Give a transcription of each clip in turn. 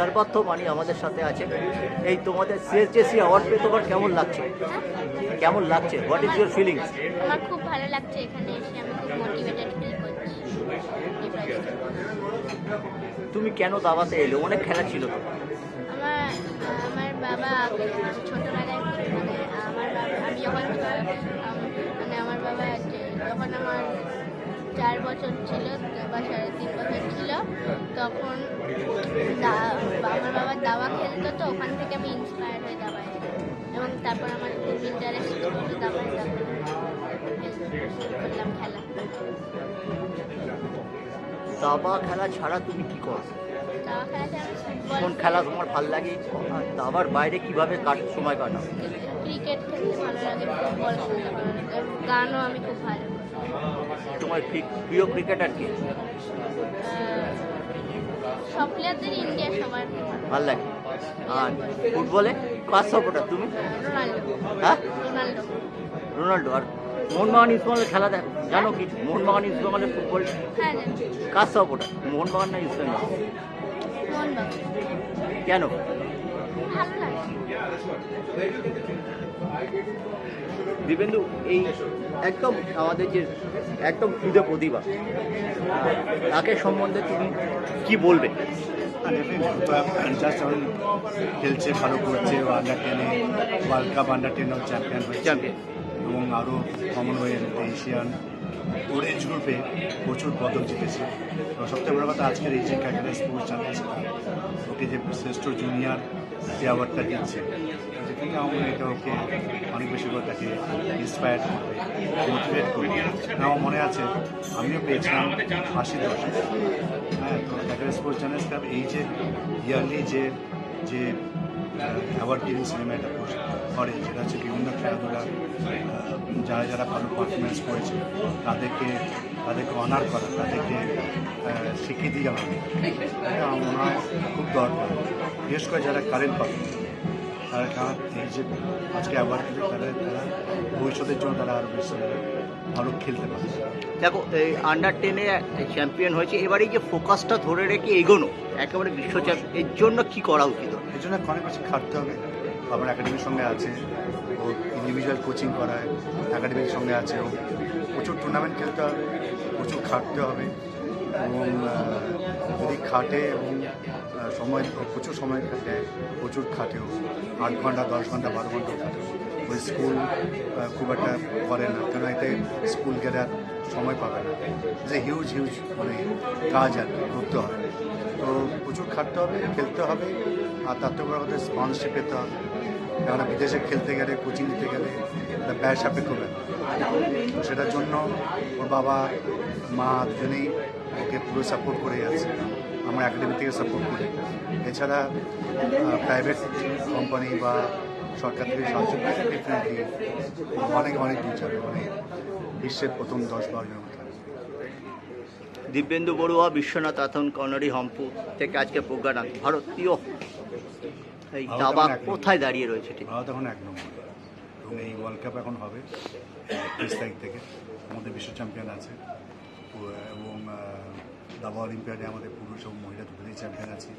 সর্বার্থ মানি আমাদের সাথে আছে। এই তোমাদের সিএসজেসি অ্যাওয়ার্ড পেয়ে তোমার কেমন লাগছে? কেমন লাগছে? হোয়াট ইজ ইউর ফিলিংস আমার খুব ভালো লাগছে এখানে এসে আমি খুব মোটিভেটেড ফিল করছি। তুমি কেন দাবাতে এলে? অনেক খেলা ছিল তো। আমার আমার বাবা ছোটবেলায় মানে আমার বাবা আমি যখন মানে আমার বাবা যে যখন আমার চার বছর ছিল বা সাড়ে তিন বছর তখন আমার বাবা দাবা খেলতো তো ওখান থেকে আমি ইন্সপায়ার হয়ে দাবায় এবং তারপর আমার খুব ইন্টারেস্ট ছিল দাবায় করলাম খেলা। দাবা খেলা ছাড়া তুমি কি করো? দাবা কোন খেলা। তোমার ভালো লাগে? দাবার বাইরে কীভাবে কাট সময় কাটাও? ক্রিকেট খেলতে ভালো লাগে ফুটবল খেলতে ভালো লাগে। গানও আমি খুব ভালো। তোমার প্রিয় ক্রিকেটার কি? সব প্লেয়ারদের ইন্ডিয়া সবার ভালো লাগে। আর ফুটবলে কার সাপোর্টার তুমি? হ্যাঁ? রোনাল্ডো আর মোহনবাগান ইস্টবেঙ্গলের খেলা দেখো জানো কি? মোহনবাগান ফুটবল হ্যাঁ জানি। কার সাপোর্টার মোহনবাগান না ইস্টবেঙ্গল মোহনবাগান। কেন? ভালো লাগে। দিবেন্দু এই একদম আমাদের যে একদম ক্ষুদে প্রতিভা তাকে সম্বন্ধে তুমি কি বলবে? যখন খেলছে ভালো করছে আন্ডার টেনে ওয়ার্ল্ড কাপ আন্ডার টেনেও চ্যাম্পিয়ন হয়েছে। চ্যাম্পিয়ন এবং আরও কমনওয়েলথ এশিয়ান ওর এজ গ্রুপে প্রচুর পদক জিতেছে। তো সবথেকে বড় কথা আজকের এই যে ক্যাটারে স্পোর্টস চ্যাম্পিয়নশিপ ওকে যে শ্রেষ্ঠ জুনিয়র যে অ্যাওয়ার্ডটা দিচ্ছে যেখানে আমার এটা ওকে অনেক বেশি করে তাকে ইন্সপায়ার করবে মোটিভেট করবে। আমার মনে আছে, আমিও পেয়েছিলাম আশি দশ হ্যাঁ তো ক্যাটারে স্পোর্টস কাপ এই যে ইয়ারলি যে যে অ্যাওয়ার্ড গিভিং সিনেমাটা করে, সেটা হচ্ছে বিভিন্ন খেলাধুলা যারা যারা ভালো পারফরমেন্স করেছে, তাদেরকে তাদেরকে অনার করা, তাদেরকে স্বীকৃতি জানানো এটা আমার খুব দরকার। বিশেষ করে যারা কারেন্ট পারফরমেন্স তারা এই যে আজকে অ্যাওয়ার্ড তারা তারা ভবিষ্যতের জন্য তারা আরও বেশি ভালো খেলতে পারে। দেখো এই আন্ডার টেনে চ্যাম্পিয়ন হয়েছে। এবারে এই যে ফোকাসটা ধরে রেখে এগোনো একেবারে বিশ্ব চ্যাম্পিয়ন এর জন্য কি করা উচিত? এর জন্য অনেক বেশি খাটতে হবে। আমার একাডেমির সঙ্গে আছে ও ইন্ডিভিজুয়াল কোচিং করায় একাডেমির সঙ্গে আছে ও প্রচুর টুর্নামেন্ট খেলতে হবে প্রচুর খাটতে হবে। যদি খাটে এবং সময়, প্রচুর সময় খাটে, প্রচুর খাটেও, আট ঘণ্টা, দশ ঘণ্টা, বারো ঘণ্টা খাটে ওই স্কুল খুব একটা করে না। কেন এতে স্কুল গেলে আর সময় পাবে না। যে হিউজ হিউজ মানে কাজ আর কি, করতে হবে। তো প্রচুর খাটতে হবে, খেলতে হবে, আর তার বড় কথা স্পন্সরশিপ পেতে হবে। কেননা বিদেশে খেলতে গেলে কোচিং নিতে গেলে একটা ব্যয় সাপেক্ষ সেটার জন্য ওর বাবা, মা দুজনেই ওকে পুরো সাপোর্ট করে যাচ্ছে। আমরা একাডেমি থেকে সাপোর্ট করি। এছাড়া প্রাইভেট কোম্পানি বা সরকার থেকে সাহায্য করে ডেফিনেটলি অনেক অনেক দূর যাবে। মানে বিশ্বের প্রথম দশ বারো জন থাকবে দিব্যেন্দু বড়ুয়া বিশ্বনাথ আথন কর্নারি হম্পু থেকে আজকে প্রজ্ঞানাথ ভারতীয় এই দাবা। কোথায় দাঁড়িয়ে রয়েছে ঠিক? ভারত এখন এক নম্বর। এবং এই ওয়ার্ল্ড কাপ এখন হবে তিরিশ তারিখ থেকে। আমাদের বিশ্ব চ্যাম্পিয়ন আছে। দাবা অলিম্পিয়াডে আমাদের পুরুষ এবং মহিলা দুটোই চ্যাম্পিয়ন আছে।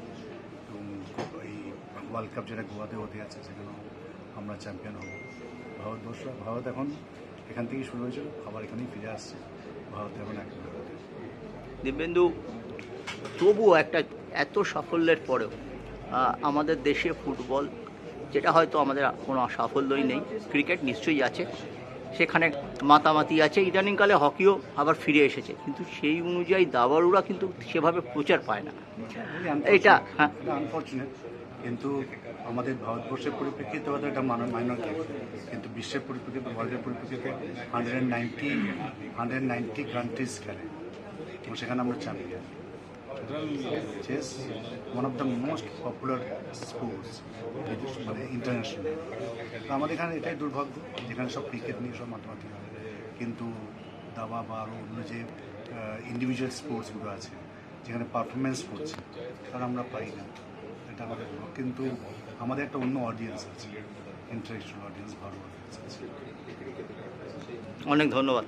এবং এই ওয়ার্ল্ড কাপ যেটা গোয়াতে হতে আছে সেখানেও আমরা চ্যাম্পিয়ন হব। ভারতবর্ষ ভারত এখন এখান থেকেই শুরু হয়েছিল, আবার এখানেই ফিরে আসছে। ভারত এখন এক দিব্যেন্দু, তবুও একটা এত সাফল্যের পরেও আমাদের দেশে ফুটবল, যেটা হয়তো আমাদের কোনো সাফল্যই নেই, ক্রিকেট নিশ্চয়ই আছে। সেখানে মাতামাতি আছে। ইদানিংকালে হকিও আবার ফিরে এসেছে। কিন্তু সেই অনুযায়ী দাবারুরা কিন্তু সেভাবে প্রচার পায় না। এইটা, হ্যাঁ। এটা কিন্তু আমাদের ভারতবর্ষের পরিপ্রেক্ষিতে হয়তো এটা মাইনর গেম কিন্তু বিশ্বের পরিপ্রেক্ষিতে ওয়ার্ল্ডের পরিপ্রেক্ষিতে hundred ninety hundred ninety countries খেলে। এবং সেখানে আমরা champion chess one of the most popular sports মানে ইন্টারন্যাশনাল তো আমাদের এখানে এটাই দুর্ভাগ্য, যেখানে সব ক্রিকেট নিয়ে সব মাতামাতি হয়। কিন্তু দাবা বা আরও অন্য যে ইন্ডিভিজুয়াল স্পোর্টসগুলো আছে, যেখানে পারফরমেন্স করছে তারা আমরা পাই না, এটা আমাদের। কিন্তু আমাদের একটা অন্য অডিয়েন্স আছে ইন্টারেকচুয়াল অডিয়েন্স ভালো অডিয়েন্স আছে। অনেক ধন্যবাদ।